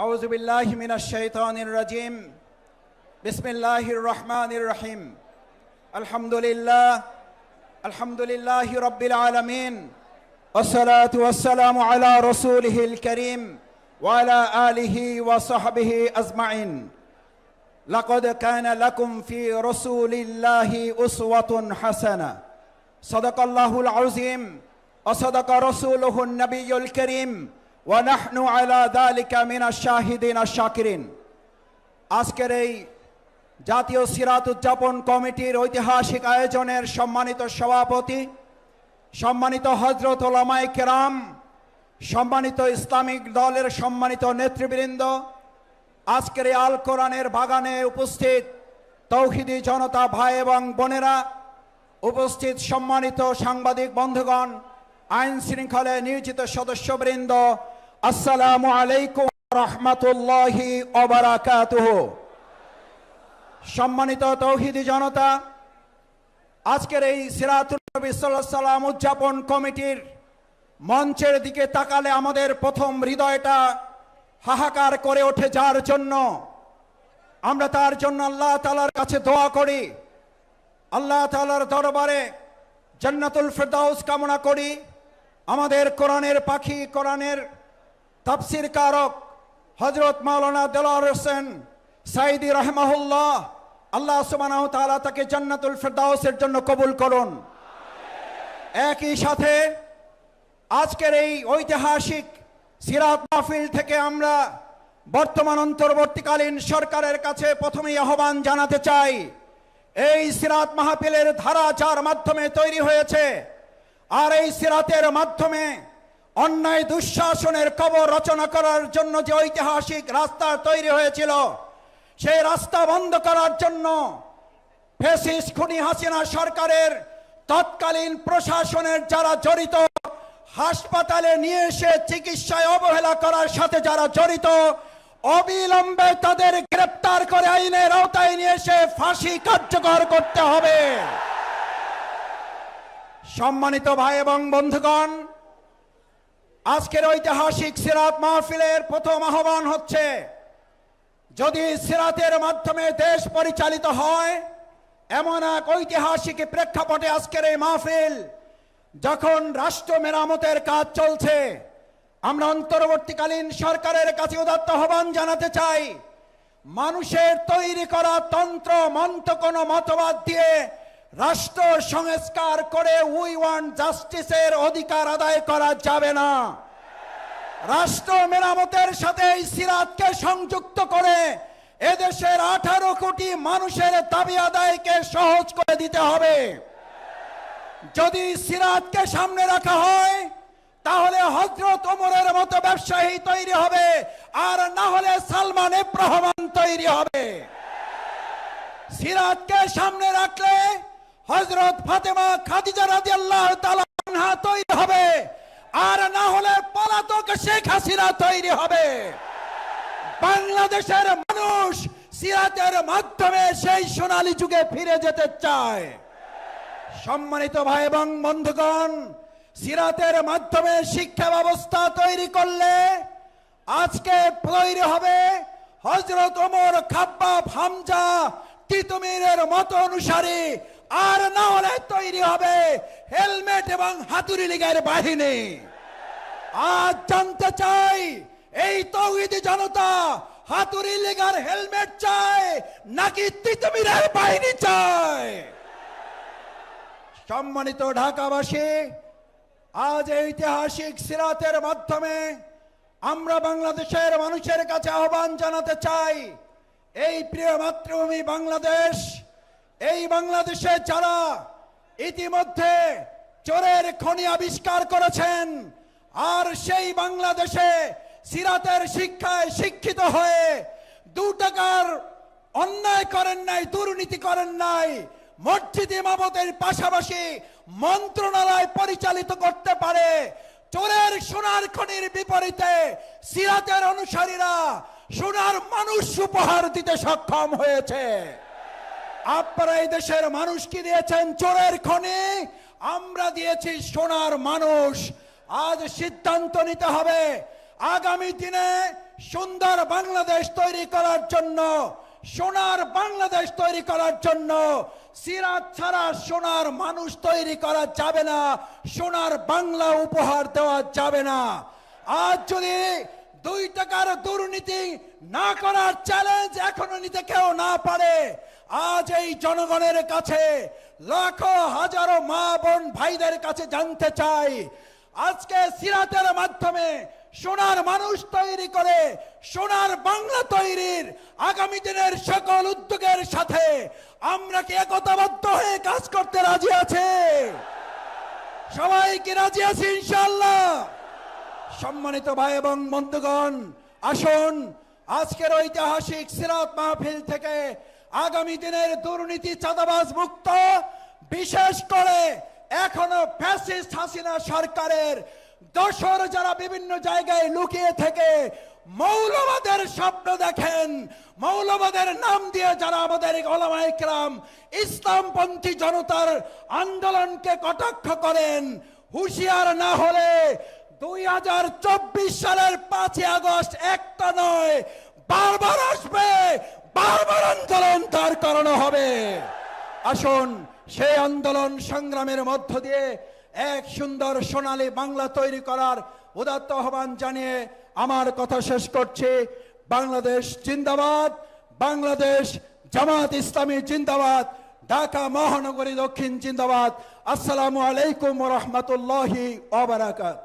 أعوذ بالله من الشيطان الرجيم. بسم الله الرحمن الرحيم. الحمد لله الحمد لله رب العالمين والصلاة والسلام على رسوله الكريم وعلى آله وصحبه أجمعين. لقد كان لكم في رسول الله أسوة حسنة. صدق الله العظيم وصدق رسوله النبي الكريم ওয়ানাহনু আলা দালিকা মিনা শাহিদিন আর শাকিরিন। আজকের এই জাতীয় সিরাত উদযাপন কমিটির ঐতিহাসিক আয়োজনের সম্মানিত সভাপতি, সম্মানিত হজরত ওলামাই কেরাম, সম্মানিত ইসলামিক দলের সম্মানিত নেতৃবৃন্দ, আজকের এই আল কোরআনের বাগানে উপস্থিত তৌহিদি জনতা ভাই এবং বোনেরা, উপস্থিত সম্মানিত সাংবাদিক বন্ধুগণ আইন শৃঙ্খলায় নিয়োজিত সদস্যবৃন্দ আসসালামু আলাইকুম রহমতুল্লাহি অবরাকাতুহ সম্মানিত তৌহিদি জনতা, আজকের এই সিরাতুল নবী উদযাপন কমিটির মঞ্চের দিকে তাকালে আমাদের প্রথম হৃদয়টা হাহাকার করে ওঠে যার জন্য আমরা তার জন্য আল্লাহ তালার কাছে দোয়া করি, আল্লাহ তালার দরবারে জান্নাতুল ফেরদাউস কামনা করি, আমাদের কোরআনের পাখি, কোরআনের তাফসির কারক হজরত মাওলানা দেলার হোসেন সাইদি রহমাহুল্লাহ, আল্লাহ সুবহানাহু তাআলা তাকে জান্নাতুল ফেরদাউসের জন্য কবুল করুন। একই সাথে আজকের এই ঐতিহাসিক সিরাত মাহফিল থেকে আমরা বর্তমান অন্তর্বর্তীকালীন সরকারের কাছে প্রথমেই আহ্বান জানাতে চাই, এই সিরাত মাহফিলের ধারা যার মাধ্যমে তৈরি হয়েছে, আর এই সিরাতের মাধ্যমে অন্যায় দুঃশাসনের কবর রচনা করার জন্য যে ঐতিহাসিক রাস্তা তৈরি হয়েছিল, সেই রাস্তা বন্ধ করার জন্য ফেসিস খুনি হাসিনা সরকারের তৎকালীন প্রশাসনের যারা জড়িত, হাসপাতালে নিয়ে এসে চিকিৎসায় অবহেলা করার সাথে যারা জড়িত, অবিলম্বে তাদের গ্রেপ্তার করে আইনের আওতায় নিয়ে এসে ফাঁসি কার্যকর করতে হবে। সম্মানিত ভাই এবং বন্ধুগণ আজকের ঐতিহাসিক সিরাত মাহফিলের প্রথম আহ্বান হচ্ছে, যদি সিরাতের মাধ্যমে দেশ পরিচালিত হয়, এমন এক ঐতিহাসিক প্রেক্ষাপটে আজকের এই মাহফিল, যখন রাষ্ট্র মেরামতের কাজ চলছে, আমরা অন্তর্বর্তীকালীন সরকারের কাছে উদাত্ত আহ্বান জানাতে চাই, মানুষের তৈরি করা তন্ত্র, মন্ত্র কোনো মতবাদ দিয়ে রাষ্ট্র সংস্কার করে উই ওয়ান জাস্টিসের অধিকার আদায় করা যাবে না। রাষ্ট্র মেরামতের সাথে এই সিরাতকে সংযুক্ত করে এদেশের আঠারো কোটি মানুষের দাবি আদায়কে সহজ করে দিতে হবে। যদি সিরাতকে সামনে রাখা হয়, তাহলে হজরত ওমরের মতো ব্যবসায়ী তৈরি হবে, আর না হলে সালমান রহমান তৈরি হবে। সিরাতকে সামনে রাখলে হজরত ফাতেমা খাদিজা রাদিয়াল্লাহু তাআলা আনহা তৈরি হবে। আর না হলে পলাতক শেখ হাসিনা তৈরি হবে। বাংলাদেশের মানুষ সিরাতের মাধ্যমে সেই সোনালী যুগে ফিরে যেতে চায়। সম্মানিত ভাই এবং বন্ধুগণ, সিরাতের মাধ্যমে শিক্ষা ব্যবস্থা তৈরি করলে আজকে তৈরি হবে হজরত ওমর খাব্বাব হামজা তিতুমিরের মত অনুসারী আর না হলে তৈরি হবে হেলমেট এবং হাতুড়ি লীগের বাহিনী। আজ জানতে চাই, এই তৌহিদি জনতা হাতুড়ি লীগের হেলমেট চায় নাকি তিতুমিরের বাহিনী চায়? সম্মানিত ঢাকাবাসী, আজ ঐতিহাসিক সিরাতের মাধ্যমে আমরা বাংলাদেশের মানুষের কাছে আহ্বান জানাতে চাই, এই প্রিয় মাতৃভূমি বাংলাদেশ এই বাংলাদেশে যারা ইতিমধ্যে চোরের খনি আবিষ্কার করেছেন, আর সেই বাংলাদেশে সিরাতের শিক্ষায় শিক্ষিত হয়ে দু টাকার অন্যায় করেন নাই, দুর্নীতি করেন নাই, মসজিদ ইমামতের পাশাপাশি মন্ত্রণালয় পরিচালিত করতে পারে, চোরের সোনার খনির বিপরীতে সিরাতের অনুসারীরা সোনার মানুষ উপহার দিতে সক্ষম হয়েছে। আপনারা এই দেশের মানুষ কি দিয়েছেন চোরের খনি। আমরা দিয়েছি সোনার মানুষ। আজ সিদ্ধান্ত নিতে হবে আগামী দিনে সুন্দর বাংলাদেশ তৈরি করার জন্য, সোনার বাংলাদেশ তৈরি করার জন্য সিরাত ছাড়া সোনার মানুষ তৈরি করা যাবে না, সোনার বাংলা উপহার দেওয়া যাবে না। আজ যদি দুই টাকার দুর্নীতি না করার চ্যালেঞ্জ এখনও নিতে কেউ না পারে আজ এই জনগণের কাছে লাখো হাজারো মা বোন ভাইদের কাছে জানতে চাই। আজকে সিরাতের মাধ্যমে সোনার মানুষ তৈরি করে, সোনার বাংলা তৈরির আগামী দিনের সকল উদ্যোগের সাথে আমরা কি একতাবদ্ধ হয়ে কাজ করতে রাজি আছে? সবাই কি রাজি আছে ইনশাল্লাহ সম্মানিত ভাই এবং বন্ধুগণ, আসুন আজকের ঐতিহাসিক সিরাত মাহফিল থেকে আগামী দিনের দুর্নীতি চাঁদাবাজ মুক্ত, বিশেষ করে এখনও ফ্যাসিস্ট হাসিনা সরকারের দোসর যারা বিভিন্ন জায়গায় লুকিয়ে থেকে মৌলবাদের স্বপ্ন দেখেন, মৌলবাদের নাম দিয়ে যারা আমাদের ওলামাইকরাম ইসলামপন্থী জনতার আন্দোলনকে কটাক্ষ করেন, হুঁশিয়ার না হলে দুই হাজার চব্বিশ সালের পাঁচই আগস্ট একটা নয়, বারবার আসবে। আসুন, সেই আন্দোলন সংগ্রামের মধ্য দিয়ে এক সুন্দর সোনালী বাংলা তৈরি করার উদাত্ত আহ্বান জানিয়ে আমার কথা শেষ করছি। বাংলাদেশ জিন্দাবাদ, বাংলাদেশ জামাত ইসলামী জিন্দাবাদ, ঢাকা মহানগরী দক্ষিণ জিন্দাবাদ। আসসালামু আলাইকুম রহমতুল্লাহি ওবরাকাত